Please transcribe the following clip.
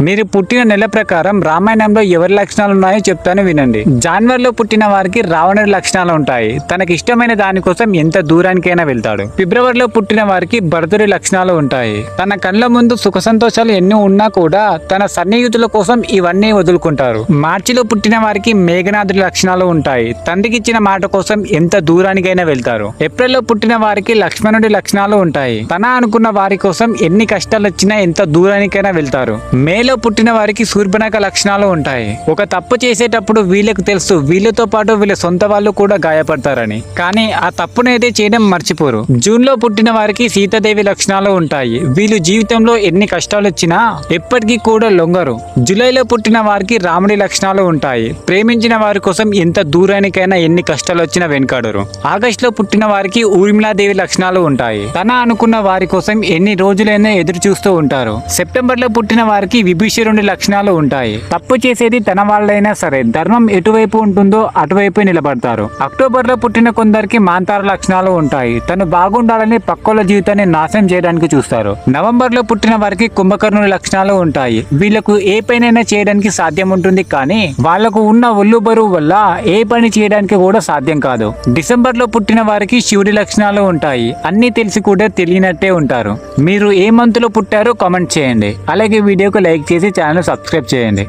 మీరు పుట్టిన నెల ప్రకారం రామాయణంలో ఎవరి లక్షణాలు ఉన్నాయో చెప్తాను వినండి. జాన్వర్లో పుట్టిన వారికి రావణుడి లక్షణాలు ఉంటాయి. తనకి ఇష్టమైన దానికోసం ఎంత దూరానికైనా వెళ్తాడు. ఫిబ్రవరిలో పుట్టిన వారికి భరతుడి లక్షణాలు ఉంటాయి. తన కళ్ళ ముందు సుఖ సంతోషాలు ఎన్ని ఉన్నా కూడా తన సన్నిహితుల కోసం ఇవన్నీ వదులుకుంటారు. మార్చిలో పుట్టిన వారికి మేఘనాథుడి లక్షణాలు ఉంటాయి. తండ్రికి ఇచ్చిన మాట కోసం ఎంత దూరానికైనా వెళ్తారు. ఏప్రిల్లో పుట్టిన వారికి లక్ష్మణుడి లక్షణాలు ఉంటాయి. తన అనుకున్న వారి కోసం ఎన్ని కష్టాలు వచ్చినా ఎంత దూరానికైనా వెళ్తారు. మే మేలో పుట్టిన వారికి శూర్పణక లక్షణాలు ఉంటాయి. ఒక తప్పు చేసేటప్పుడు వీళ్ళకు తెలుసు వీళ్ళతో పాటు వీళ్ళ సొంత వాళ్ళు కూడా గాయపడతారని. కానీ ఆ తప్పునైతే చేయడం మర్చిపోరు. జూన్లో పుట్టిన వారికి సీతాదేవి లక్షణాలు ఉంటాయి. వీళ్ళు జీవితంలో ఎన్ని కష్టాలు వచ్చినా ఎప్పటికీ కూడా లొంగరు. జూలైలో పుట్టిన వారికి రాముడి లక్షణాలు ఉంటాయి. ప్రేమించిన వారి కోసం ఎంత దూరానికైనా ఎన్ని కష్టాలు వచ్చినా వెనుకాడరు. ఆగస్ట్లో పుట్టిన వారికి ఊర్మిళాదేవి లక్షణాలు ఉంటాయి. తన అనుకున్న వారి కోసం ఎన్ని రోజులైనా ఎదురు చూస్తూ ఉంటారు. సెప్టెంబర్లో పుట్టిన వారికి విభీషణుడి లక్షణాలు ఉంటాయి. తప్పు చేసేది తన వాళ్ళైనా సరే ధర్మం ఎటువైపు ఉంటుందో అటువైపు నిలబడతారు. అక్టోబర్లో పుట్టిన కొందరికి మాంతార లక్షణాలు ఉంటాయి. తను బాగుండాలని పక్కోల జీవితాన్ని నాశనం చేయడానికి చూస్తారు. నవంబర్లో పుట్టిన వారికి కుంభకర్ణుడి లక్షణాలు ఉంటాయి. వీళ్ళకు ఏ పనైనా చేయడానికి సాధ్యం ఉంటుంది కానీ వాళ్ళకు ఉన్న ఒళ్ళు బరువు వల్ల ఏ పని చేయడానికి కూడా సాధ్యం కాదు. డిసెంబర్లో పుట్టిన వారికి శివుడి లక్షణాలు ఉంటాయి. అన్ని తెలిసి కూడా తెలియనట్టే ఉంటారు. మీరు ఏ మంత్లో పుట్టారో కామెంట్ చేయండి. అలాగే వీడియోకు లైక్ చేసి ఛానల్ సబ్స్క్రైబ్ చేయండి.